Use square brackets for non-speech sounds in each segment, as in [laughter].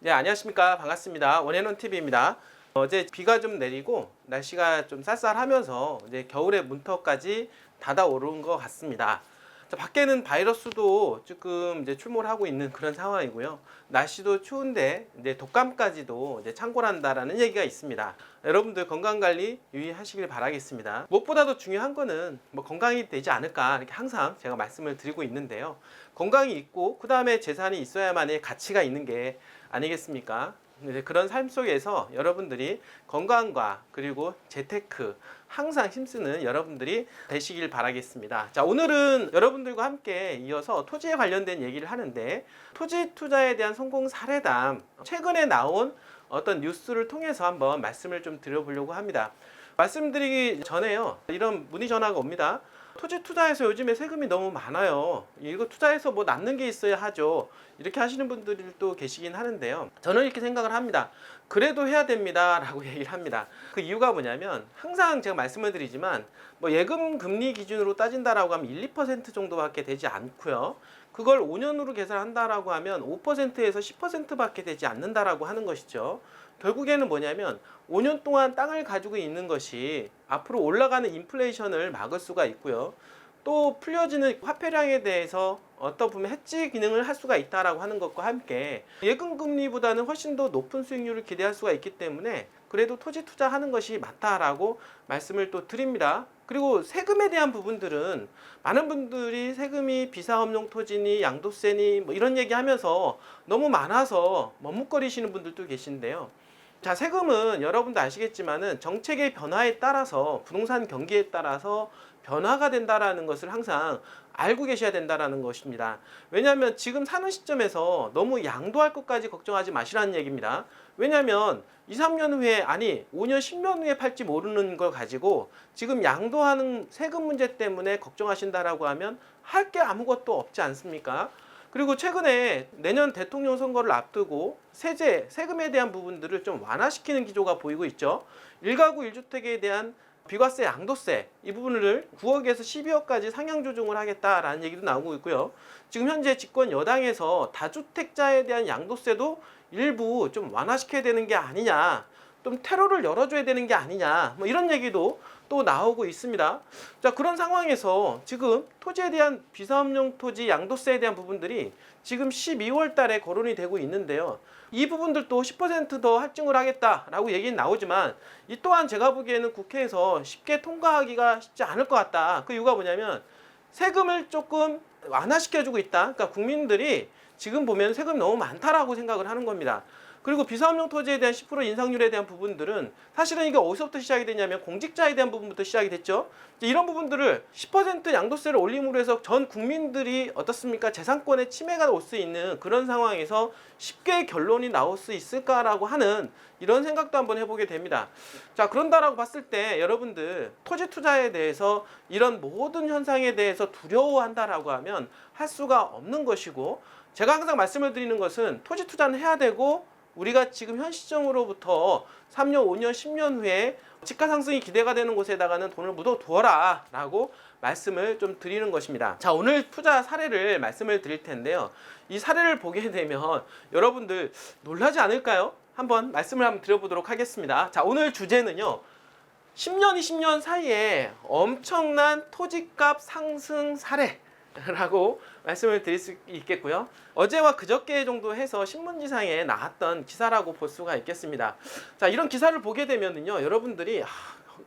네, 안녕하십니까. 반갑습니다. 원해논 TV입니다. 어제 비가 좀 내리고 날씨가 좀 쌀쌀하면서 이제 겨울의 문턱까지 닫아오른 것 같습니다. 자, 밖에는 바이러스도 조금 이제 출몰하고 있는 그런 상황이고요. 날씨도 추운데 이제 독감까지도 이제 창궐한다라는 얘기가 있습니다. 여러분들 건강 관리 유의하시길 바라겠습니다. 무엇보다도 중요한 거는 뭐 건강이 되지 않을까 이렇게 항상 제가 말씀을 드리고 있는데요. 건강이 있고 그 다음에 재산이 있어야만의 가치가 있는 게 아니겠습니까? 그런 삶 속에서 여러분들이 건강과 그리고 재테크 항상 힘쓰는 여러분들이 되시길 바라겠습니다. 자, 오늘은 여러분들과 함께 이어서 토지에 관련된 얘기를 하는데 토지 투자에 대한 성공 사례담 최근에 나온 어떤 뉴스를 통해서 한번 말씀을 좀 드려보려고 합니다. 말씀드리기 전에요. 이런 문의 전화가 옵니다. 토지 투자해서 요즘에 세금이 너무 많아요. 이거 투자해서 뭐 남는 게 있어야 하죠. 이렇게 하시는 분들도 계시긴 하는데요. 저는 이렇게 생각을 합니다. 그래도 해야 됩니다. 라고 [laughs] 얘기를 합니다. 그 이유가 뭐냐면 항상 제가 말씀을 드리지만 뭐 예금 금리 기준으로 따진다라고 하면 1, 2% 정도밖에 되지 않고요. 그걸 5년으로 계산한다라고 하면 5%에서 10%밖에 되지 않는다라고 하는 것이죠. 결국에는 뭐냐면 5년 동안 땅을 가지고 있는 것이 앞으로 올라가는 인플레이션을 막을 수가 있고요. 또 풀려지는 화폐량에 대해서 어떤 보면 해지 기능을 할 수가 있다라고 하는 것과 함께 예금 금리보다는 훨씬 더 높은 수익률을 기대할 수가 있기 때문에 그래도 토지 투자하는 것이 맞다라고 말씀을 또 드립니다. 그리고 세금에 대한 부분들은 많은 분들이 세금이 비사업용 토지니 양도세니 뭐 이런 얘기 하면서 너무 많아서 머뭇거리시는 분들도 계신데요. 자, 세금은 여러분도 아시겠지만은 정책의 변화에 따라서 부동산 경기에 따라서 변화가 된다라는 것을 항상 알고 계셔야 된다라는 것입니다. 왜냐하면 지금 사는 시점에서 너무 양도할 것까지 걱정하지 마시라는 얘기입니다. 왜냐하면 2, 3년 후에 아니 5년, 10년 후에 팔지 모르는 걸 가지고 지금 양도하는 세금 문제 때문에 걱정하신다라고 하면 할 게 아무것도 없지 않습니까? 그리고 최근에 내년 대통령 선거를 앞두고 세제, 세금에 대한 부분들을 좀 완화시키는 기조가 보이고 있죠. 1가구 1주택에 대한 비과세, 양도세 이 부분을 9억에서 12억까지 상향 조정을 하겠다라는 얘기도 나오고 있고요. 지금 현재 집권 여당에서 다주택자에 대한 양도세도 일부 좀 완화시켜야 되는 게 아니냐. 좀 테러를 열어줘야 되는 게 아니냐. 뭐 이런 얘기도 또 나오고 있습니다. 자, 그런 상황에서 지금 토지에 대한 비사업용 토지 양도세에 대한 부분들이 지금 12월 달에 거론이 되고 있는데요. 이 부분들도 10%더 할증을 하겠다라고 얘기는 나오지만 이 또한 제가 보기에는 국회에서 쉽게 통과하기가 쉽지 않을 것 같다. 그 이유가 뭐냐면 세금을 조금 완화시켜주고 있다. 그러니까 국민들이 지금 보면 세금이 너무 많다라고 생각을 하는 겁니다. 그리고 비사업용 토지에 대한 10% 인상률에 대한 부분들은 사실은 이게 어디서부터 시작이 됐냐면 공직자에 대한 부분부터 시작이 됐죠. 이런 부분들을 10% 양도세를 올림으로 해서 전 국민들이 어떻습니까? 재산권의 침해가 올 수 있는 그런 상황에서 쉽게 결론이 나올 수 있을까라고 하는 이런 생각도 한번 해보게 됩니다. 자, 그런다라고 봤을 때 여러분들 토지 투자에 대해서 이런 모든 현상에 대해서 두려워한다라고 하면 할 수가 없는 것이고 제가 항상 말씀을 드리는 것은 토지 투자는 해야 되고 우리가 지금 현 시점으로부터 3년, 5년, 10년 후에 집가 상승이 기대가 되는 곳에다가는 돈을 묻어 두어라 라고 말씀을 좀 드리는 것입니다. 자, 오늘 투자 사례를 말씀을 드릴 텐데요. 이 사례를 보게 되면 여러분들 놀라지 않을까요? 한번 말씀을 한번 드려보도록 하겠습니다. 자, 오늘 주제는요. 10년, 20년 사이에 엄청난 토지값 상승 사례 라고 말씀을 드릴 수 있겠고요. 어제와 그저께 정도 해서 신문지상에 나왔던 기사라고 볼 수가 있겠습니다. 자, 이런 기사를 보게 되면은요, 여러분들이 아,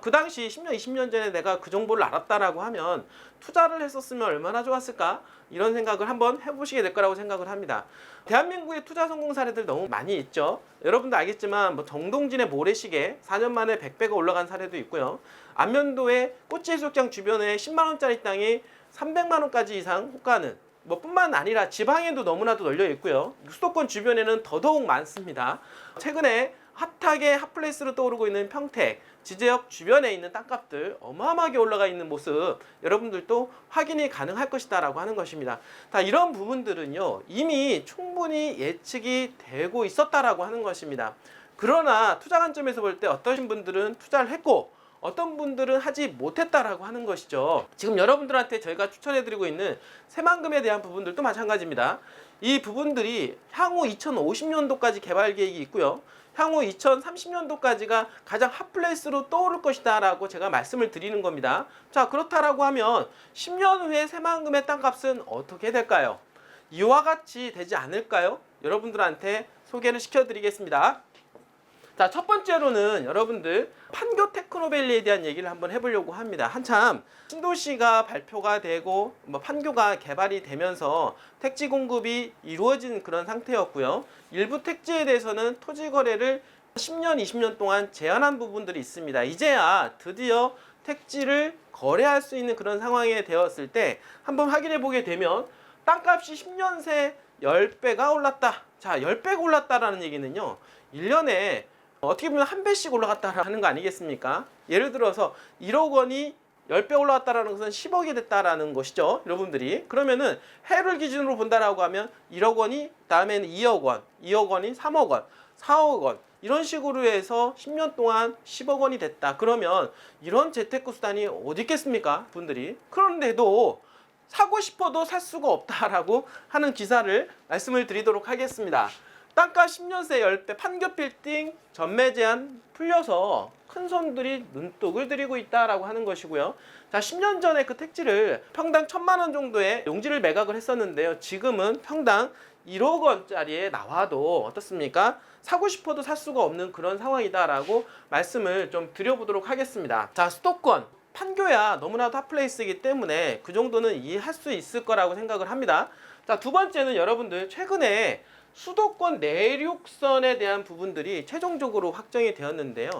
그 당시 10년, 20년 전에 내가 그 정보를 알았다라고 하면 투자를 했었으면 얼마나 좋았을까? 이런 생각을 한번 해보시게 될 거라고 생각을 합니다. 대한민국의 투자 성공 사례들 너무 많이 있죠. 여러분도 알겠지만 뭐 정동진의 모래시계 4년 만에 100배가 올라간 사례도 있고요. 안면도의 꽃지해수욕장 주변에 10만 원짜리 땅이 300만 원까지 이상 호가는 뭐 뿐만 아니라 지방에도 너무나도 널려 있고요. 수도권 주변에는 더더욱 많습니다. 최근에 핫하게 핫플레이스로 떠오르고 있는 평택, 지제역 주변에 있는 땅값들 어마어마하게 올라가 있는 모습 여러분들도 확인이 가능할 것이다라고 하는 것입니다. 다 이런 부분들은요 이미 충분히 예측이 되고 있었다라고 하는 것입니다. 그러나 투자 관점에서 볼 때 어떠신 분들은 투자를 했고 어떤 분들은 하지 못했다라고 하는 것이죠. 지금 여러분들한테 저희가 추천해드리고 있는 새만금에 대한 부분들도 마찬가지입니다. 이 부분들이 향후 2050년도까지 개발 계획이 있고요. 향후 2030년도까지가 가장 핫플레이스로 떠오를 것이다 라고 제가 말씀을 드리는 겁니다. 자, 그렇다라고 하면 10년 후에 새만금의 땅값은 어떻게 될까요? 이와 같이 되지 않을까요? 여러분들한테 소개를 시켜드리겠습니다. 자, 첫 번째로는 여러분들 판교 테크노밸리에 대한 얘기를 한번 해보려고 합니다. 한참 신도시가 발표가 되고 뭐 판교가 개발이 되면서 택지 공급이 이루어진 그런 상태였고요. 일부 택지에 대해서는 토지 거래를 10년, 20년 동안 제한한 부분들이 있습니다. 이제야 드디어 택지를 거래할 수 있는 그런 상황이 되었을 때 한번 확인해 보게 되면 땅값이 10년 새 10배가 올랐다. 자, 10배가 올랐다라는 얘기는요. 1년에 어떻게 보면 한 배씩 올라갔다라는 거 아니겠습니까? 예를 들어서 1억 원이 10배 올라갔다라는 것은 10억이 됐다라는 것이죠. 여러분들이. 그러면은 해를 기준으로 본다라고 하면 1억 원이 다음에는 2억 원, 2억 원이 3억 원, 4억 원 이런 식으로 해서 10년 동안 10억 원이 됐다. 그러면 이런 재테크 수단이 어디 있겠습니까? 분들이. 그런데도 사고 싶어도 살 수가 없다라고 하는 기사를 말씀을 드리도록 하겠습니다. 땅값 10년 새 10배 판교 빌딩 전매 제한 풀려서 큰 손들이 눈독을 들이고 있다라고 하는 것이고요. 자, 10년 전에 그 택지를 평당 1000만 원 정도의 용지를 매각을 했었는데요. 지금은 평당 1억 원짜리에 나와도 어떻습니까? 사고 싶어도 살 수가 없는 그런 상황이다라고 말씀을 좀 드려보도록 하겠습니다. 자, 수도권 판교야 너무나도 핫플레이스이기 때문에 그 정도는 이해할 수 있을 거라고 생각을 합니다. 자, 두 번째는 여러분들 최근에 수도권 내륙선에 대한 부분들이 최종적으로 확정이 되었는데요.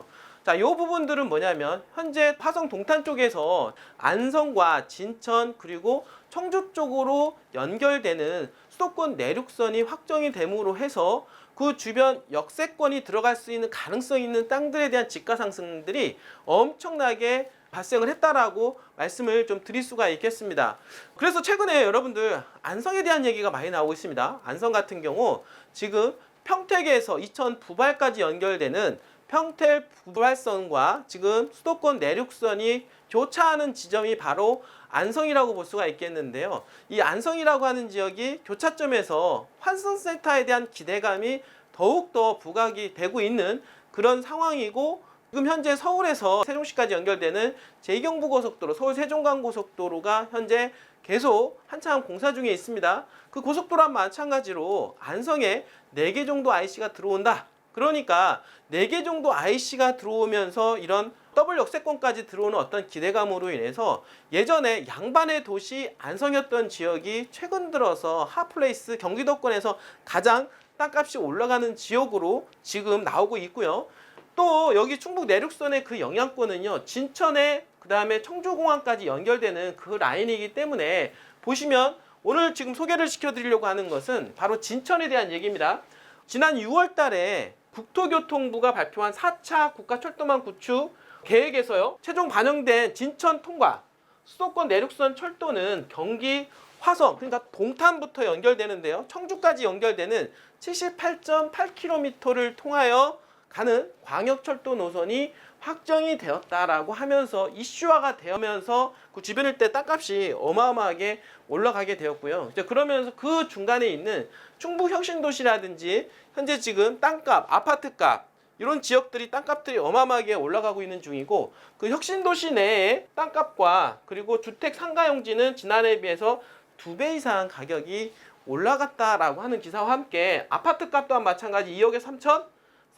자, 요 부분들은 뭐냐면 현재 화성 동탄 쪽에서 안성과 진천 그리고 청주 쪽으로 연결되는 수도권 내륙선이 확정이 됨으로 해서 그 주변 역세권이 들어갈 수 있는 가능성이 있는 땅들에 대한 지가 상승들이 엄청나게 발생을 했다라고 말씀을 좀 드릴 수가 있겠습니다. 그래서 최근에 여러분들 안성에 대한 얘기가 많이 나오고 있습니다. 안성 같은 경우 지금 평택에서 이천 부발까지 연결되는 평택 부발선과 지금 수도권 내륙선이 교차하는 지점이 바로 안성이라고 볼 수가 있겠는데요. 이 안성이라고 하는 지역이 교차점에서 환승센터에 대한 기대감이 더욱더 부각이 되고 있는 그런 상황이고 지금 현재 서울에서 세종시까지 연결되는 제2경부고속도로 서울 세종간고속도로가 현재 계속 한참 공사 중에 있습니다. 그 고속도로와 마찬가지로 안성에 4개 정도 IC가 들어온다. 그러니까 4개 정도 IC가 들어오면서 이런 더블 역세권까지 들어오는 어떤 기대감으로 인해서 예전에 양반의 도시 안성이었던 지역이 최근 들어서 핫플레이스 경기도권에서 가장 땅값이 올라가는 지역으로 지금 나오고 있고요. 또 여기 충북 내륙선의 그 영향권은요 진천에 그 다음에 청주공항까지 연결되는 그 라인이기 때문에 보시면 오늘 지금 소개를 시켜드리려고 하는 것은 바로 진천에 대한 얘기입니다. 지난 6월 달에 국토교통부가 발표한 4차 국가철도망 구축 계획에서요 최종 반영된 진천 통과 수도권 내륙선 철도는 경기 화성 그러니까 동탄부터 연결되는데요 청주까지 연결되는 78.8km를 통하여 가는 광역철도 노선이 확정이 되었다라고 하면서 이슈화가 되면서 그 주변 일대 땅값이 어마어마하게 올라가게 되었고요. 이제 그러면서 그 중간에 있는 충북 혁신도시라든지 현재 지금 땅값, 아파트값 이런 지역들이 땅값들이 어마어마하게 올라가고 있는 중이고 그 혁신도시 내에 땅값과 그리고 주택 상가용지는 지난해에 비해서 두 배 이상 가격이 올라갔다라고 하는 기사와 함께 아파트 값 또한 마찬가지 2억에 3천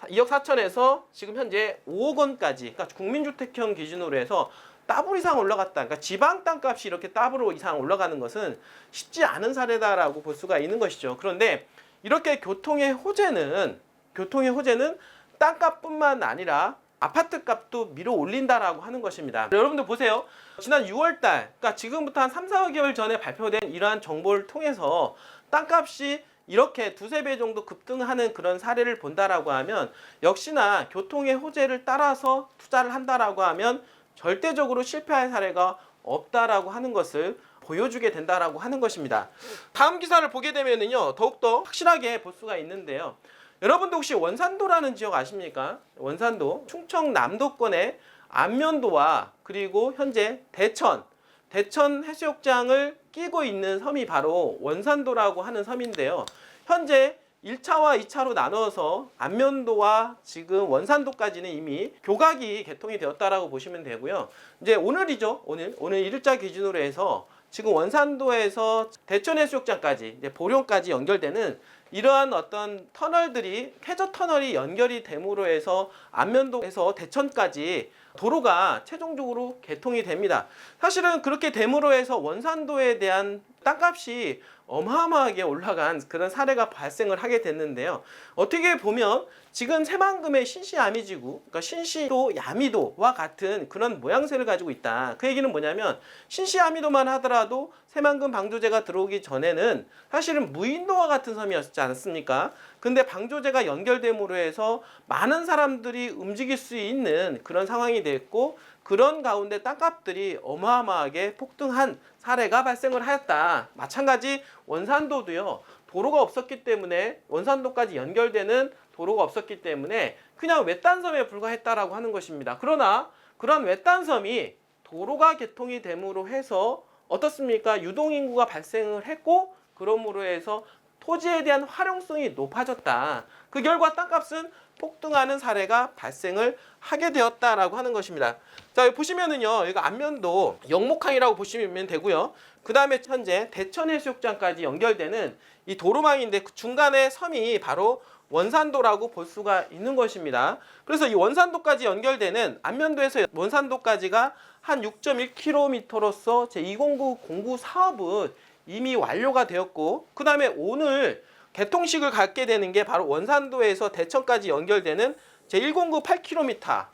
2억 4천에서 지금 현재 5억 원까지 그러니까 국민주택형 기준으로 해서 더블 이상 올라갔다. 그러니까 지방 땅값이 이렇게 더블 이상 올라가는 것은 쉽지 않은 사례다라고 볼 수가 있는 것이죠. 그런데 이렇게 교통의 호재는 교통의 호재는 땅값뿐만 아니라 아파트 값도 밀어 올린다라고 하는 것입니다. 여러분들 보세요. 지난 6월 달, 그러니까 지금부터 한 3, 4개월 전에 발표된 이러한 정보를 통해서 땅값이 이렇게 두세 배 정도 급등하는 그런 사례를 본다라고 하면 역시나 교통의 호재를 따라서 투자를 한다라고 하면 절대적으로 실패할 사례가 없다라고 하는 것을 보여주게 된다라고 하는 것입니다. 다음 기사를 보게 되면은요 더욱더 확실하게 볼 수가 있는데요. 여러분도 혹시 원산도라는 지역 아십니까? 원산도 충청남도권의 안면도와 그리고 현재 대천, 대천 해수욕장을 끼고 있는 섬이 바로 원산도라고 하는 섬인데요. 현재 1차와 2차로 나눠서 안면도와 지금 원산도까지는 이미 교각이 개통이 되었다라고 보시면 되고요. 이제 오늘이죠. 오늘 오늘 일자 기준으로 해서 지금 원산도에서 대천해수욕장까지 이제 보령까지 연결되는 이러한 어떤 터널들이 해저 터널이 연결이 됨으로 해서 안면도에서 대천까지 도로가 최종적으로 개통이 됩니다. 사실은 그렇게 됨으로 해서 원산도에 대한 땅값이 어마어마하게 올라간 그런 사례가 발생을 하게 됐는데요. 어떻게 보면 지금 새만금의 신시야미지구, 그러니까 신시도 야미도와 같은 그런 모양새를 가지고 있다. 그 얘기는 뭐냐면 신시야미도만 하더라도 새만금 방조제가 들어오기 전에는 사실은 무인도와 같은 섬이었지 않습니까? 근데 방조제가 연결됨으로 해서 많은 사람들이 움직일 수 있는 그런 상황이 됐고 그런 가운데 땅값들이 어마어마하게 폭등한 사례가 발생을 하였다. 마찬가지 원산도도요. 도로가 없었기 때문에 원산도까지 연결되는 도로가 없었기 때문에 그냥 외딴섬에 불과했다라고 하는 것입니다. 그러나 그런 외딴섬이 도로가 개통이 됨으로 해서 어떻습니까? 유동인구가 발생을 했고 그러므로 해서 토지에 대한 활용성이 높아졌다. 그 결과 땅값은 폭등하는 사례가 발생을 하게 되었다라고 하는 것입니다. 자, 여기 보시면은요, 이거 안면도 영목항이라고 보시면 되고요. 그 다음에 현재 대천 해수욕장까지 연결되는 이 도로망인데 그 중간에 섬이 바로 원산도라고 볼 수가 있는 것입니다. 그래서 이 원산도까지 연결되는 안면도에서 원산도까지가 한 6.1km로서 제209 공구 사업은 이미 완료가 되었고 그 다음에 오늘 개통식을 갖게 되는 게 바로 원산도에서 대천까지 연결되는 제109 8km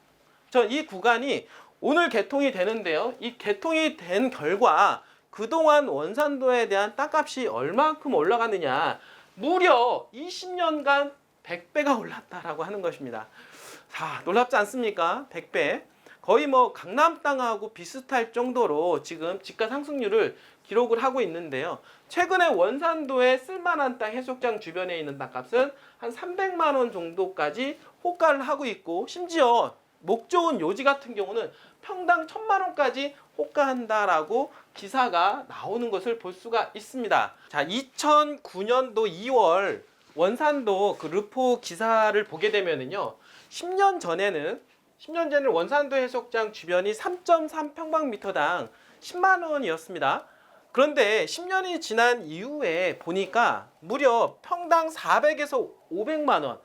저이 구간이 오늘 개통이 되는데요. 이 개통이 된 결과 그동안 원산도에 대한 땅값이 얼마큼 올라갔느냐 무려 20년간 100배가 올랐다라고 하는 것입니다. 자, 놀랍지 않습니까? 100배. 거의 뭐 강남 땅하고 비슷할 정도로 지금 집가 상승률을 기록을 하고 있는데요. 최근에 원산도에 쓸만한 땅 해수욕장 주변에 있는 땅값은 한 300만 원 정도까지 호가를 하고 있고 심지어 목 좋은 요지 같은 경우는 평당 1000만 원까지 호가한다라고 기사가 나오는 것을 볼 수가 있습니다. 자, 2009년도 2월 원산도 그 르포 기사를 보게 되면은요. 10년 전에는 10년 전에 원산도 해수욕장 주변이 3.3 평방미터당 10만 원이었습니다. 그런데 10년이 지난 이후에 보니까 무려 평당 400에서 500만 원,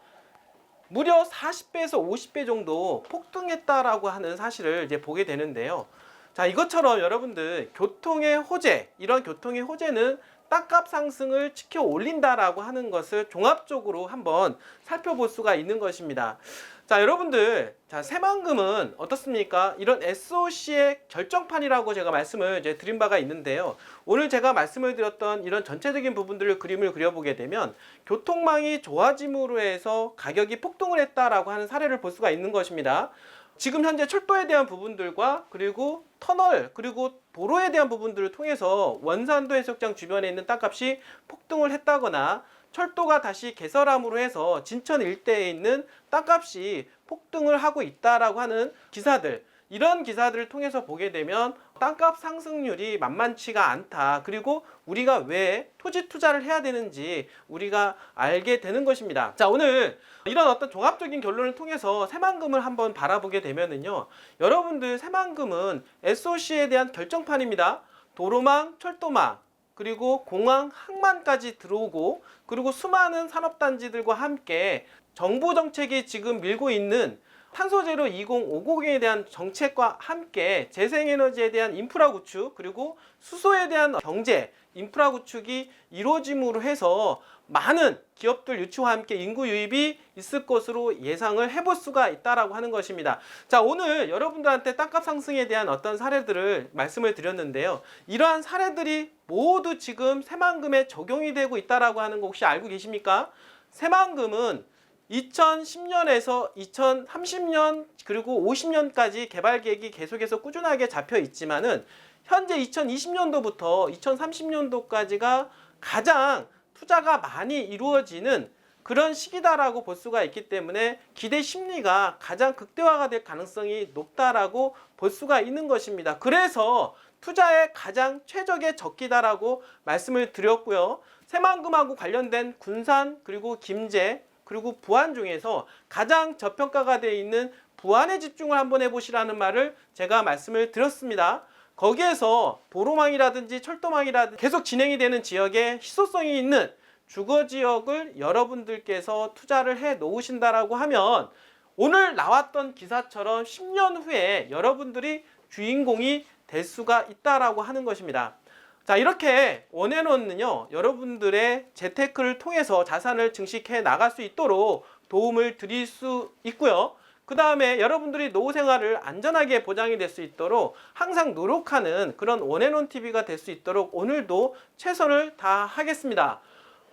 무려 40배에서 50배 정도 폭등했다라고 하는 사실을 이제 보게 되는데요. 자, 이것처럼 여러분들 교통의 호재, 이런 교통의 호재는 땅값 상승을 지켜 올린다라고 하는 것을 종합적으로 한번 살펴볼 수가 있는 것입니다. 자, 여러분들, 자, 새만금은 어떻습니까? 이런 SOC의 결정판이라고 제가 말씀을 이제 드린 바가 있는데요. 오늘 제가 말씀을 드렸던 이런 전체적인 부분들을 그림을 그려보게 되면 교통망이 좋아짐으로 해서 가격이 폭등을 했다라고 하는 사례를 볼 수가 있는 것입니다. 지금 현재 철도에 대한 부분들과 그리고 터널 그리고 도로에 대한 부분들을 통해서 원산도 해수욕장 주변에 있는 땅값이 폭등을 했다거나 철도가 다시 개설함으로 해서 진천 일대에 있는 땅값이 폭등을 하고 있다라고 하는 기사들 이런 기사들을 통해서 보게 되면 땅값 상승률이 만만치가 않다. 그리고 우리가 왜 토지 투자를 해야 되는지 우리가 알게 되는 것입니다. 자, 오늘 이런 어떤 종합적인 결론을 통해서 새만금을 한번 바라보게 되면은요. 여러분들 새만금은 SOC에 대한 결정판입니다. 도로망, 철도망, 그리고 공항, 항만까지 들어오고 그리고 수많은 산업단지들과 함께 정부 정책이 지금 밀고 있는 탄소제로 2050에 대한 정책과 함께 재생에너지에 대한 인프라 구축 그리고 수소에 대한 경제 인프라 구축이 이루어짐으로 해서 많은 기업들 유치와 함께 인구 유입이 있을 것으로 예상을 해볼 수가 있다라고 하는 것입니다. 자 오늘 여러분들한테 땅값 상승에 대한 어떤 사례들을 말씀을 드렸는데요. 이러한 사례들이 모두 지금 새만금에 적용이 되고 있다라고 하는 거 혹시 알고 계십니까? 새만금은 2010년에서 2030년 그리고 50년까지 개발 계획이 계속해서 꾸준하게 잡혀 있지만은 현재 2020년도부터 2030년도까지가 가장 투자가 많이 이루어지는 그런 시기다라고 볼 수가 있기 때문에 기대 심리가 가장 극대화가 될 가능성이 높다라고 볼 수가 있는 것입니다. 그래서 투자에 가장 최적의 적기다라고 말씀을 드렸고요. 새만금하고 관련된 군산 그리고 김제 그리고 부안 중에서 가장 저평가가 되어 있는 부안에 집중을 한번 해보시라는 말을 제가 말씀을 드렸습니다. 거기에서 도로망이라든지 철도망이라든지 계속 진행이 되는 지역에 희소성이 있는 주거 지역을 여러분들께서 투자를 해 놓으신다라고 하면 오늘 나왔던 기사처럼 10년 후에 여러분들이 주인공이 될 수가 있다라고 하는 것입니다. 자, 이렇게 원앤원은요, 여러분들의 재테크를 통해서 자산을 증식해 나갈 수 있도록 도움을 드릴 수 있고요. 그 다음에 여러분들이 노후 생활을 안전하게 보장이 될 수 있도록 항상 노력하는 그런 원앤원 TV가 될 수 있도록 오늘도 최선을 다하겠습니다.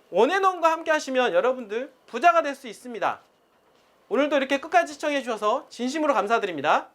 원앤원과 함께 하시면 여러분들 부자가 될 수 있습니다. 오늘도 이렇게 끝까지 시청해 주셔서 진심으로 감사드립니다.